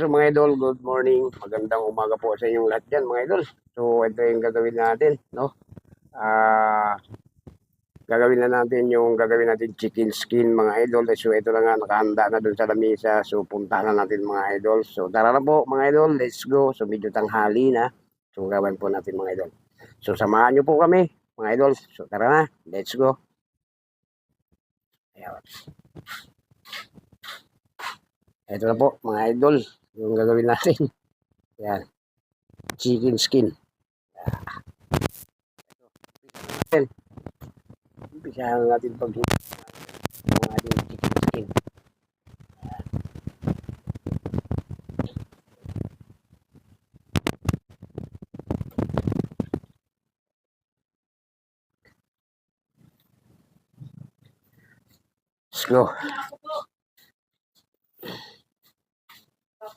So mga idol, good morning. Magandang umaga po sa inyong lahat dyan mga idol. So ito yung gagawin natin, no? Ah, gagawin na natin yung gagawin natin chicken skin mga idol. So ito na nga, nakahanda na dun sa lamisa. So puntahan na natin mga idol. So tara na po mga idol, let's go. So medyo tanghali na. So gawin po natin mga idol. So samahan nyo po kami mga idol. So tara na, let's go. Ayan. Ito na po mga idol yung gagawin natin. Yan. Chicken skin. Yan. Umpisahan natin pag ng ating chicken skin. Let's go.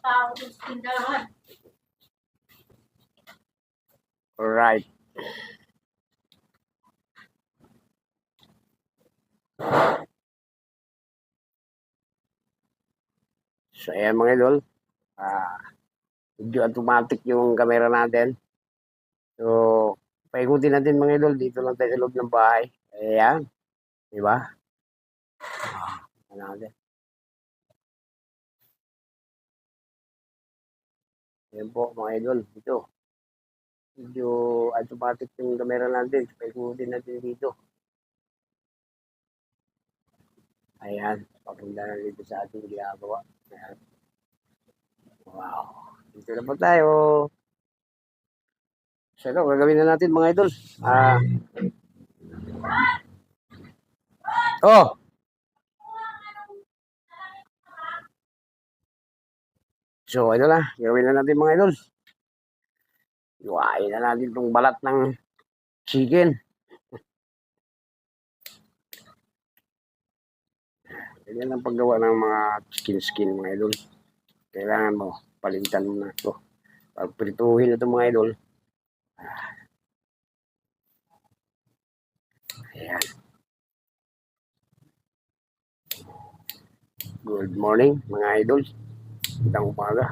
Tao sa tindahan. Alright. So, ayan mga idol. Ah, medyo automatic yung camera natin. So, paikutin natin mga idol. Dito lang tayo sa loob ng bahay. Ayan. Di ba? Ah, ano natin. Ayan po mga idol. Dito medyo automatic yung camera natin. Paikutin natin dito. Ayan, papunta na dito sa ating ginagawa. Ayan. Wow. Dito na po tayo. So, ito, gagawin na natin mga idol. Ah. Oh! So, ito na. Gagawin na natin mga idol. Iwain na natin itong balat ng chicken. Ganyan ang paggawa ng mga skin-skin mga idol. Kailangan mo, palitan mo na ito. Pag prituhin ito mga idol. Ayan. Good morning mga idol. Magandang umaga.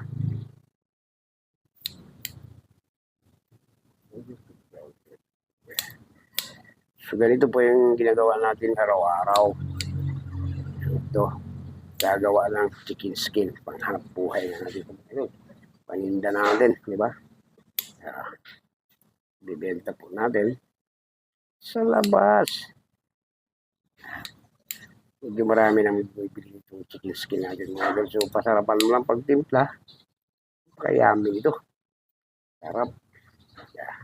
So, ganito po yung ginagawa natin araw-araw. Ito, gagawa ng chicken skin. Panghanap buhay na natin. Paninda natin, di ba? Uh, bibenta po natin sa labas. Medyo marami namin bibili chicken skin natin. Mga. So, pasarapan mo lang pagtimpla. Kayami ito. Sarap. Yeah.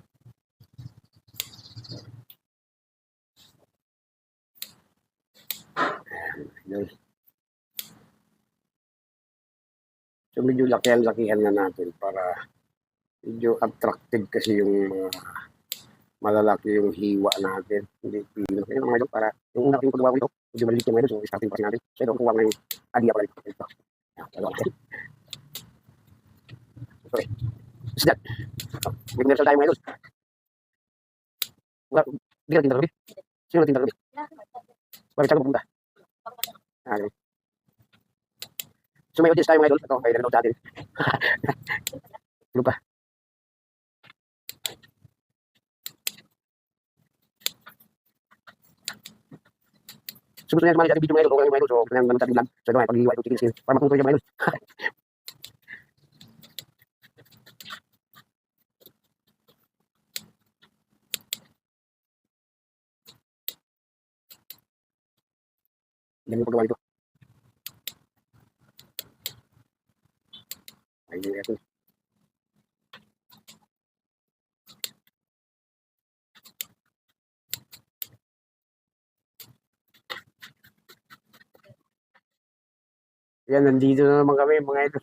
Yun. So medyo lakihan-lakihan na natin para medyo attractive kasi yung mga malalaki yung hiwa natin. Hindi. Kaya mga idol, para yung paggawa ko ito, yo beli dije menos, es impresionante, pero jugaba en al día por el momento. Sudah. Sudah. Sudah. Sudah. Sudah. Sudah. Sudah. Sudah. Sudah. Sudah. Sudah. Sudah. Sudah. lebih, Sudah. Sudah. lebih, Sudah. Sudah. Sudah. Sudah. Sudah. Sudah. Sudah. Sudah. Sudah. Sudah. Sudah. lupa sebetulnya kemarin jadi video orang yang main so yang mencari bilang saya doakan di waktu tiga sini sama tuh main Demi pegawai itu. Ini ya tuh. Yan, nandito na naman kami mga ito.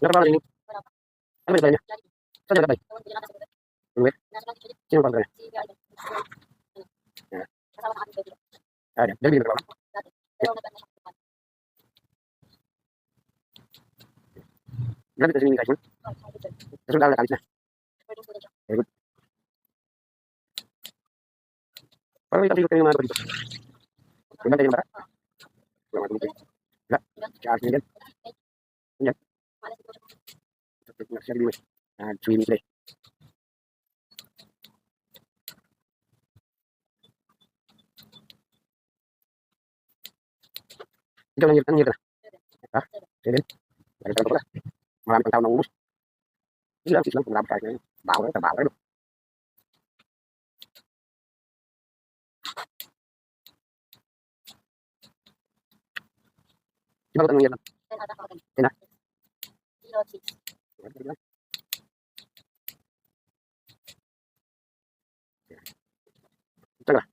Berapa ini? Berapa? Ada, jadi berapa? Grabe kasi minigay mo. Kaso lang nakalis na. Very good. Kalau kita silog kayo mga dito. Ganda tayo ng Ya, Wala mga tumutin. Wala. ini ya yan. Yan. Ito na siya dito. Ah. Jangan lanjut, lanjut. Ah, ini. Jangan tahu lah. Malam tahu nunggu. Ini lah, silang pengen kayaknya. Bau itu, bau itu. Coba kita ngeliat. Enak. Tengah.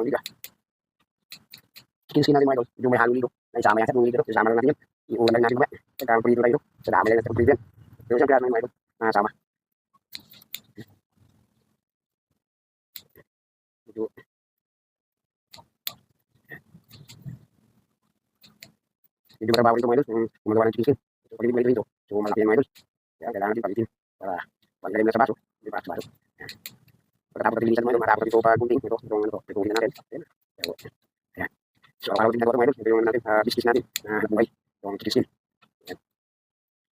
Pang liga. Chicken natin mga idol. Yung may halong ligo. Naisama yan sa pang ligo. Isama lang natin yun. Iulan natin mamaya. Pang ligo tayo. Sa dami lang pang ligo yan. Pero siyempre natin mga idol. Nakasama. Medyo. Medyo marabawan ito mga idol. Yung gumagawa ng yan kailangan sa? Sa. Pagkatapos natin mo, matapos natin sofa, gunting, ito, itong ano, ituloy na natin. Ayan. Ayan. So, araw din ginagawa ito, ito yung natin, uh, business natin, na nabuhay, itong chicken skin. Ayan.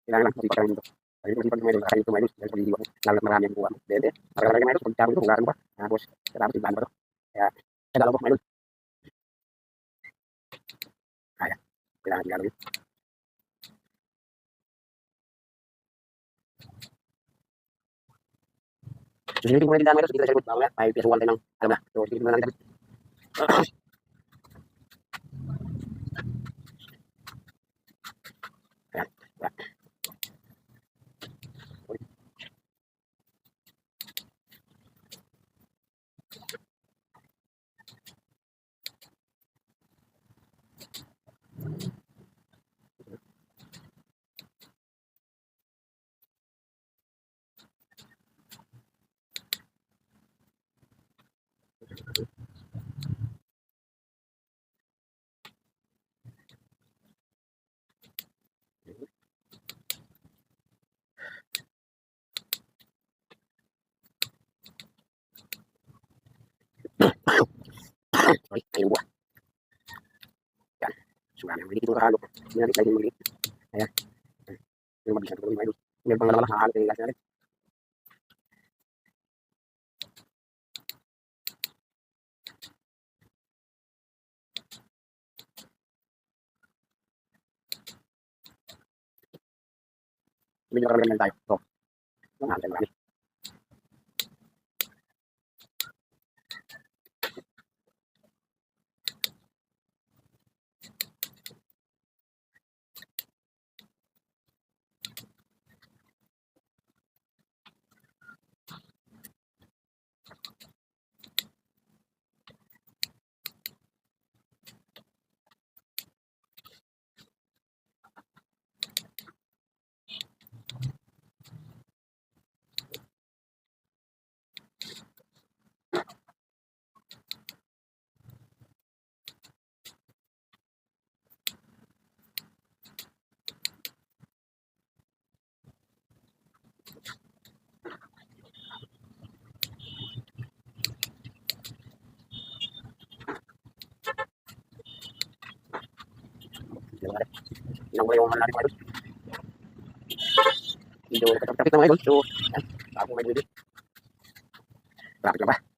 Kailangan lang, masipa ka lang dito. Ayun, masipa ka lang, kakain ito, mayroon, dahil pag-iwa ko, lalo at marami ang buwa mo. Dede, pagkakalagay mayroon, pag-tama ito, hulaan mo pa, tapos, ibaan mo ito. Kaya, ko. Kaya, kailangan. So, sinitin ko na din dami ito. Sige, sa likod. Mamaya, may piyasuhan tayo ng, alam na. So, ko na lang Sorry, kayu buah. Dan sudah yang begitu kalau ini lagi lagi ini. Ya. Ini bisa turun lagi. Ini pengalaman hal ini guys. Medyo karamihan lang tayo. So, mga marami. Nang yung malaki pa Medyo kapit-kapit naman idol. So, yan. Tapos may bibit. Grabe ka ba?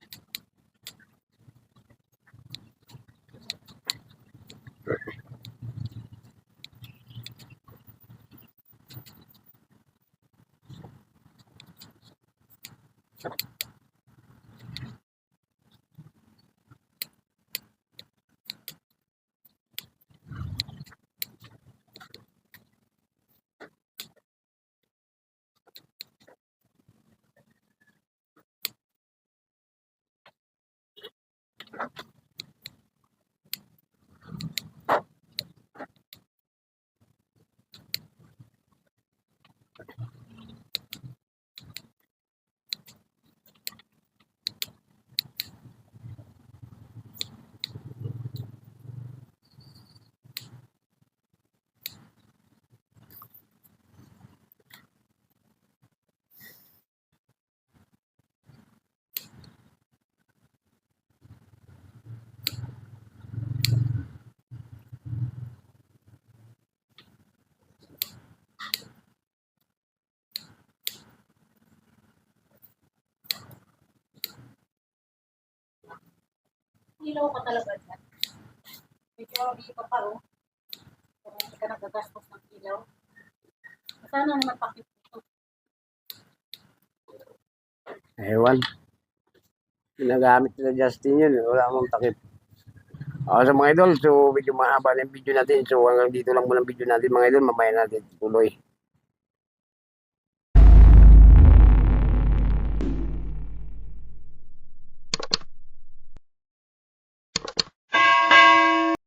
Ilaw ka talaga dyan. Medyo hindi pa pa, oh. Kung hindi ka nagagastos ng ilaw. Sana naman pakit ito. Ewan. Ginagamit nila Justin yun. Wala akong takip. Ah, sa mga idol, so medyo mahaba na yung video natin. So hanggang dito lang muna ang video natin mga idol. Mamaya natin tuloy.